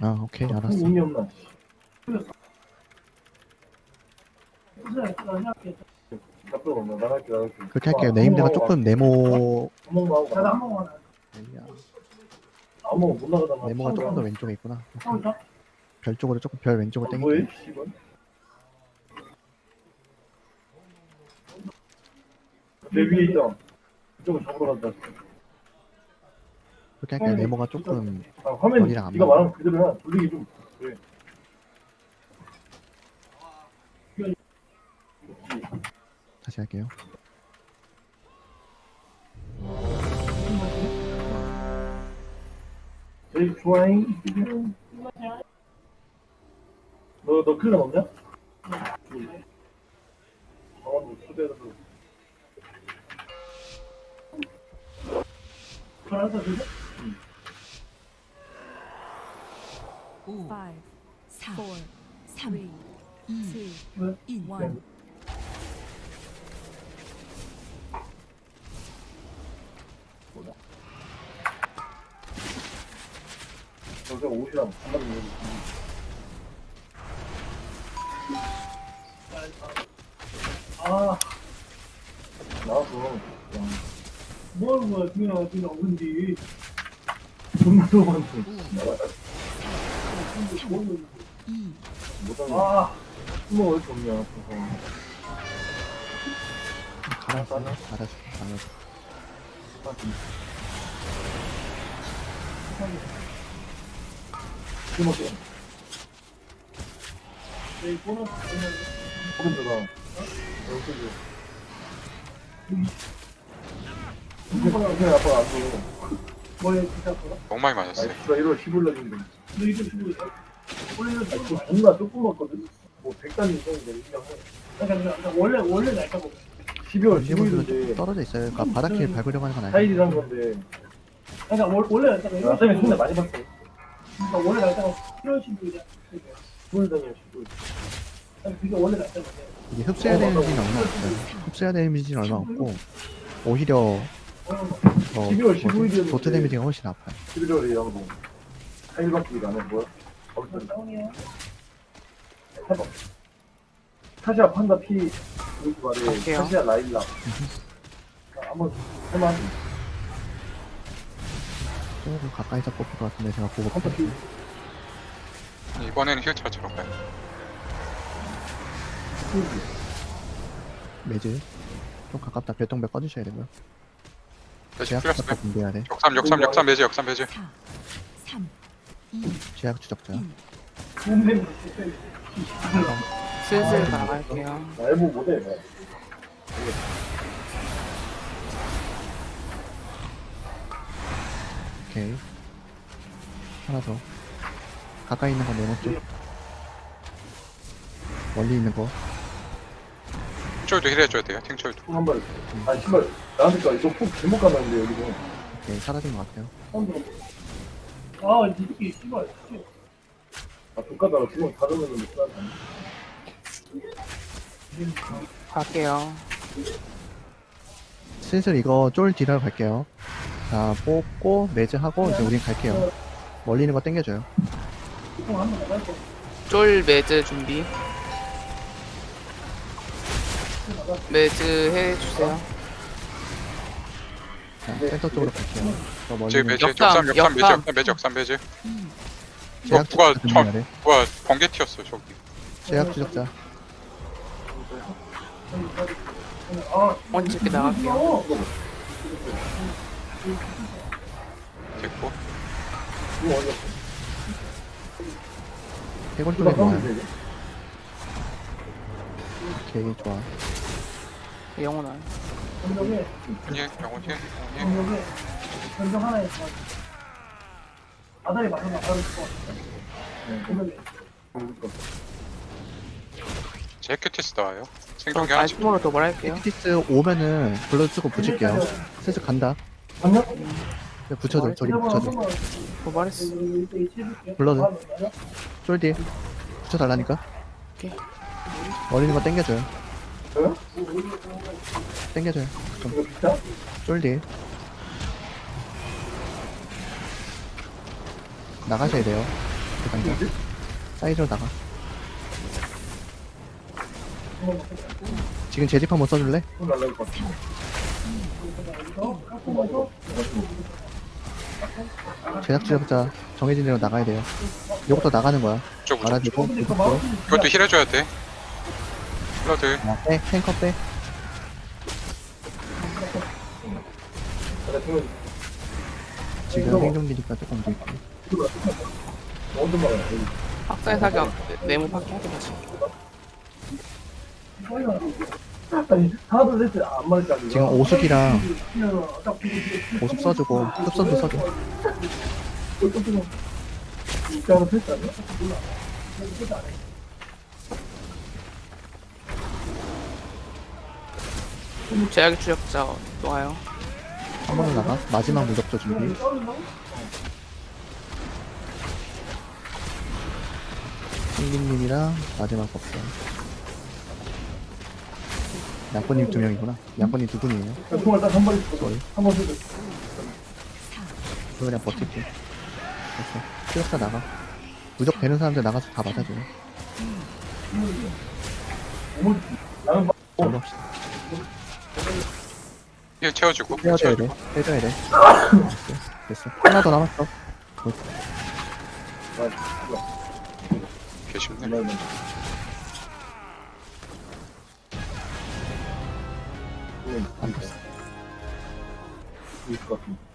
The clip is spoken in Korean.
아 오케이 알았어 의미 없나? 나갈게 나갈게. 그렇게 할게요 네임드가 아, 조금 네모 한 하고. 아무 못. 네모가 조금 더 왼쪽에 있구나 별 쪽으로 조금 별 왼쪽으로 어, 뭐해? 씨발. 내 위에 있다. 이쪽을 잡으러 간다. 그렇게 할게요 네모가 조금 아, 화면 어디랑 안 네가? 말한 그대로야. 돌리기 좀. 그래. 다시 할게요 제일 좋아잉. 너, 너 클럽 없냐? 강원도 초대해서. 알았어, 그래? 저기 옷이랑 반반 입는 아, 나와서 그냥 뭐 하는 거야, 중요한 거, 중요한 어딘지. 존나 많지. 아, 숨어 왜 이렇게 없냐. 그래서. 갈아서 알아서 알아서 숨어서. 내 보너스 보면 오른쪽아. 여기서. 이거 그냥 아빠가 안 보고. 뭐에 많이 아, 맞았어요. 씨발 1월 10일 날인데. 너 이거 주고 있어? 원래는 아, 저 존나 조금 먹거든. 뭐 100단위 이상인데 그냥 그러니까, 원래 원래 날짜 보고. 12월 일본도 15일인데 떨어져 있어요 그러니까 바닥길 밟으려고 하는 건 4일이 아니에요 산 건데. 그러니까 월- 원래 날짜가 나 때문에 손에 많이 봤어. 그러니까 원래 날짜가 7월 15일이야. 10일 단위야 10일. 그게 원래 날짜인데. 이게 흡수해야 되는 데미지는 얼마 없어요 흡수해야 되는 데미지는 얼마 없고 오히려 어, 더 12월 15일 이었는데. 도트 데미지가 훨씬 아파요 11월에 양봉. 4일밖에 안 해, 뭐야? 뭐 다운이야. 해봐. 타시아 판다 피, 이렇게 말해. 갈게요. 타시아 라일락. 한번 해봐. 조금 가까이서 뽑힐 것 같은데 제가 보고 판다 피. 이번에는 힐차처럼 가요. 매즈 좀 가깝다 별똥배 꺼주셔야 되고요 제약. 추적자 준비해야 돼 역삼, 역삼, 역삼 배제, 역삼 배제. 4, 3, 2, 제약 추적자 1. 몸매는 슬슬 나갈게요. 못해, 뭐. 오케이 하나 더 가까이 있는 건 네모 쪽 멀리 있는 거 팅철도 힐해줘야 돼요, 팅철도. 한 발. 아니, 신발. 나한테 까 이거 푹 잘못 가는데, 여기서. 오케이 사라진 것 같아요 들어. 아, 이 새끼 씨발. 씨. 아, 족가다가 지금 다르면 못 가는 갈게요. 슬슬 이거 쫄 딜하러 갈게요 자 뽑고 매즈 하고 이제 우린 갈게요 멀리 있는 거 땡겨줘요 거. 쫄 매즈 준비. 매즈 해주세요. 자 센터 쪽으로 갈게요 저 멀리 지금 있는 배제, 역삼, 역삼, 역삼 배제, 역삼. 역삼 배제, 역삼 배제. 제약 누가 추적자 저- 뭐야, 번개 튀었어, 저기. 제약 추적자 아, 언제 이렇게 나갈게요. 어, 됐고. 해골 누가 쪽에 모아요? 오케이 좋아 영혼아. 전적에, 예, 영혼 힐, 영혼 힐. 전적에, 전적 하나에 있어. 아다리 것 같아. 네, 전적에. 제 큐티스 나와요. 생존기 하나씩. 알몸으로 도발할게요. 피티스 오면은 블러드 쓰고 붙일게요 슬슬 간다 봤냐? 네, 붙여줘 저기 붙여줘 도발했어. 불러줘. 쫄디 붙여달라니까 오케이. 거 땡겨줘요 저요? 땡겨줘요 이거 비싸? 쫄디 나가셔야 돼요 대단자. 사이즈로 나가. 지금 재집 한번 써줄래? 손 날라올 것 같아. 제작 제작자 정해진 대로 나가야 돼요. 이것도 나가는 거야. 저 무적. 말아주고, 무섭고. 이것도 힐 해줘야 돼. 힐러들. 아, 빼, 탱커 빼. 지금 생존기니까 조금 더 있고. 학살 사격 네- 네모 거 아니야 지금 오숙이랑 오숙 써주고, 흡선도 써줘. 제약의 추적자 와요. 한 번은 나가. 마지막 무적조 준비. 신기님이랑 마지막 법사. 양권님 두 명이구나. 양권님 두 분이에요. 총알 딱한번 있어. 거의. 한번 쓰고. 저 그냥 버틸게. 됐어. 추적자 나가. 무적 되는 사람들 나가서 다 맞아줘요. 나는 막 합시다. 힐 채워주고. 빼줘야 돼. 빼줘야 돼. 됐어. 됐어. 하나 더 남았어. 계십네. 나는 안 됐어. 있을 것 같은데.